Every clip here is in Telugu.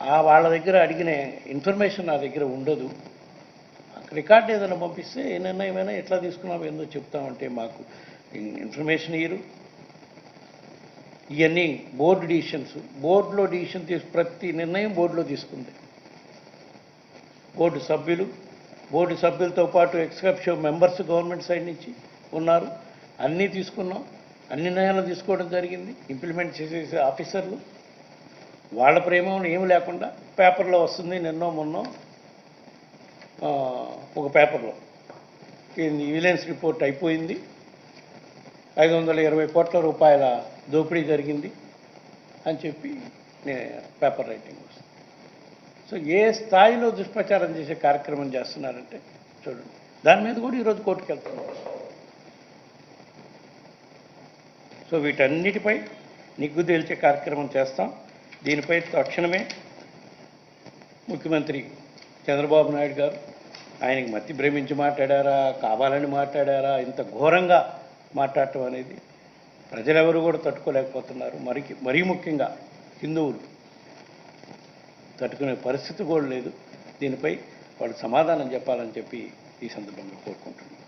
ఆ వాళ్ళ దగ్గర అడిగిన ఇన్ఫర్మేషన్ నా దగ్గర ఉండదు. రికార్డ్ ఏదైనా పంపిస్తే ఏ నిర్ణయమైనా ఎట్లా తీసుకున్నాం ఏందో చెప్తామంటే మాకు ఇన్ఫర్మేషన్ ఇయ్యరు. ఇవన్నీ బోర్డు డిసిషన్స్. బోర్డులో డిసిషన్ తీసు ప్రతి నిర్ణయం బోర్డులో తీసుకుంది. బోర్డు సభ్యులు బోర్డు సభ్యులతో పాటు ఎక్స్కప్షో మెంబర్స్ గవర్నమెంట్ సైడ్ నుంచి ఉన్నారు. అన్నీ తీసుకున్నాం. అన్ని నిర్ణయాలు తీసుకోవడం జరిగింది. ఇంప్లిమెంట్ చేసేసే ఆఫీసర్లు. వాళ్ళ ప్రేమ ఏమి లేకుండా పేపర్లో వస్తుంది నిన్నో మొన్నో ఒక పేపర్లో. విజిలెన్స్ రిపోర్ట్ అయిపోయింది. ఐదు వందల ఇరవై కోట్ల రూపాయల దోపిడీ జరిగింది అని చెప్పి పేపర్ రైటింగ్ వస్తుంది. సో ఏ స్థాయిలో దుష్ప్రచారం చేసే కార్యక్రమం చేస్తున్నారంటే చూడండి. దాని మీద కూడా ఈరోజు కోర్టుకు వెళ్తున్నారు సో వీటన్నిటిపై నిగ్గు తేల్చే కార్యక్రమం చేస్తాం. దీనిపై తక్షణమే ముఖ్యమంత్రి చంద్రబాబు నాయుడు గారు ఆయనకి మతి భ్రమించి మాట్లాడారా కావాలని మాట్లాడారా ఇంత ఘోరంగా మాట్లాడటం అనేది ప్రజలెవరు కూడా తట్టుకోలేకపోతున్నారు. మరి మరీ ముఖ్యంగా హిందువులు తట్టుకునే పరిస్థితి కూడా లేదు. దీనిపై వాళ్ళు సమాధానం చెప్పాలని చెప్పి ఈ సందర్భంగా కోరుకుంటున్నాను.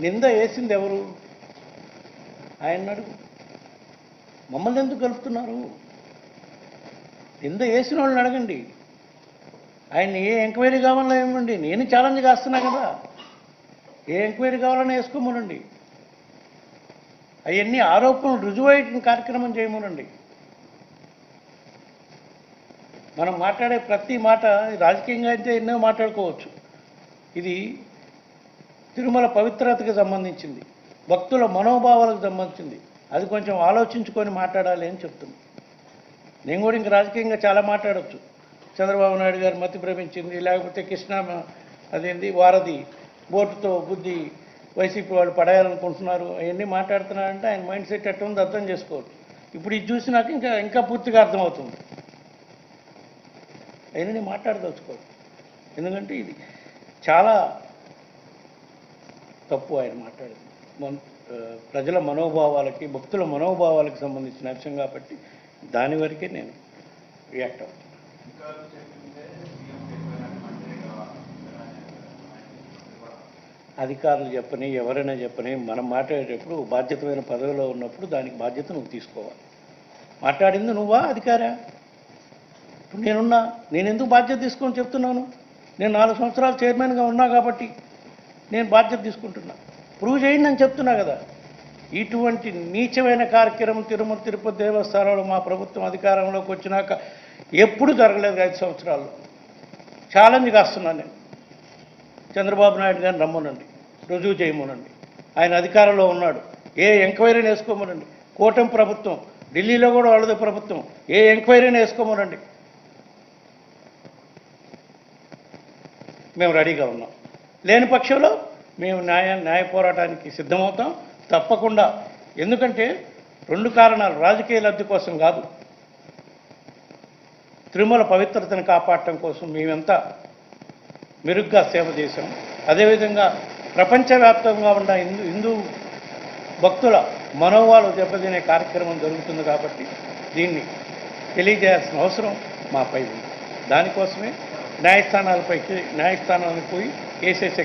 నింద వేసింది ఎవరు? ఆయన అడుగు. మమ్మల్ని ఎందుకు కలుపుతున్నారు? నింద వేసిన వాళ్ళని అడగండి. ఆయన ఏ ఎంక్వైరీ కావాలో ఇవ్వండి. నేను ఛాలెంజ్ కాస్తున్నా కదా. ఏ ఎంక్వైరీ కావాలని వేసుకోమనండి. అవన్నీ ఆరోపణలు రుజువయ్యే కార్యక్రమం చేయమనండి. మనం మాట్లాడే ప్రతి మాట రాజకీయంగా అయితే ఎన్నో మాట్లాడుకోవచ్చు. ఇది తిరుమల పవిత్రతకి సంబంధించింది. భక్తుల మనోభావాలకు సంబంధించింది. అది కొంచెం ఆలోచించుకొని మాట్లాడాలి అని చెప్తుంది నేను కూడా ఇంకా రాజకీయంగా చాలా మాట్లాడవచ్చు చంద్రబాబు నాయుడు గారు మతి భ్రమించింది లేకపోతే కృష్ణ అదేంది వారధి బోటుతో బుద్ధి వైసీపీ వాళ్ళు పడేయాలనుకుంటున్నారు అవన్నీ మాట్లాడుతున్నారంటే ఆయన మైండ్ సెట్ ఎట్ట ఉంది అర్థం చేసుకోవచ్చు. ఇప్పుడు ఇది చూసినాక ఇంకా ఇంకా పూర్తిగా అర్థమవుతుంది. అయినా నేను మాట్లాడదలుచుకోవచ్చు ఎందుకంటే ఇది చాలా తప్పు ఆయన మాట్లాడింది. మన ప్రజల మనోభావాలకి భక్తుల మనోభావాలకి సంబంధించిన అంశం కాబట్టి దాని వరకే నేను రియాక్ట్ అవుతాను అధికారులు చెప్పని ఎవరైనా చెప్పని మనం మాట్లాడేటప్పుడు బాధ్యతమైన పదవిలో ఉన్నప్పుడు దానికి బాధ్యత నువ్వు తీసుకోవాలి. మాట్లాడింది నువ్వా అధికారా? ఇప్పుడు నేనున్నా నేను ఎందుకు బాధ్యత తీసుకొని చెప్తున్నాను? నేను నాలుగు సంవత్సరాలు చైర్మన్గా ఉన్నా కాబట్టి నేను బాధ్యత తీసుకుంటున్నా. ప్రూవ్ చేయండి అని చెప్తున్నా కదా. ఇటువంటి నీచమైన కార్యక్రమం తిరుమల తిరుపతి దేవస్థానంలో మా ప్రభుత్వం అధికారంలోకి వచ్చినాక ఎప్పుడు జరగలేదు ఐదు సంవత్సరాలు. ఛాలెంజ్ కాస్తున్నాను నేను. చంద్రబాబు నాయుడు గారిని రమ్మనండి. రుజువు చేయమనండి. ఆయన అధికారంలో ఉన్నాడు. ఏ ఎంక్వైరీని వేసుకోమనండి. కూటమి ప్రభుత్వం ఢిల్లీలో కూడా వాళ్ళది ప్రభుత్వం. ఏ ఎంక్వైరీని వేసుకోమనండి. మేము రెడీగా ఉన్నాం. లేని పక్షంలో మేము న్యాయ న్యాయ పోరాటానికి సిద్ధమవుతాం. తప్పకుండా. ఎందుకంటే రెండు కారణాలు రాజకీయ లబ్ధి కోసం కాదు. తిరుమల పవిత్రతను కాపాడటం కోసం మేమంతా మెరుగ్గా సేవ చేశాం. అదేవిధంగా ప్రపంచవ్యాప్తంగా ఉన్న హిందూ హిందూ భక్తుల మనోవాలు దెబ్బతినే కార్యక్రమం జరుగుతుంది కాబట్టి దీన్ని తెలియజేయాల్సిన అవసరం మాపై ఉంది. దానికోసమే న్యాయస్థానాలపైకి న్యాయస్థానాలకు పోయి కేసేసే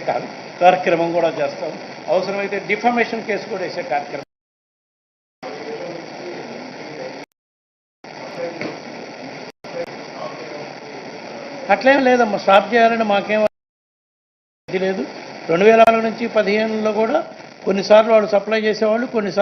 కార్యక్రమం కూడా చేస్తాం. అవసరమైతే డిఫమేషన్ కేసు కూడా వేసే కార్యక్రమం. అట్లేం లేదమ్మా స్టాప్ చేయాలని మాకేం లేదు. రెండు వేల నాలుగు నుంచి పదిహేనులో కూడా కొన్నిసార్లు వాళ్ళు సప్లై చేసేవాళ్ళు కొన్నిసార్లు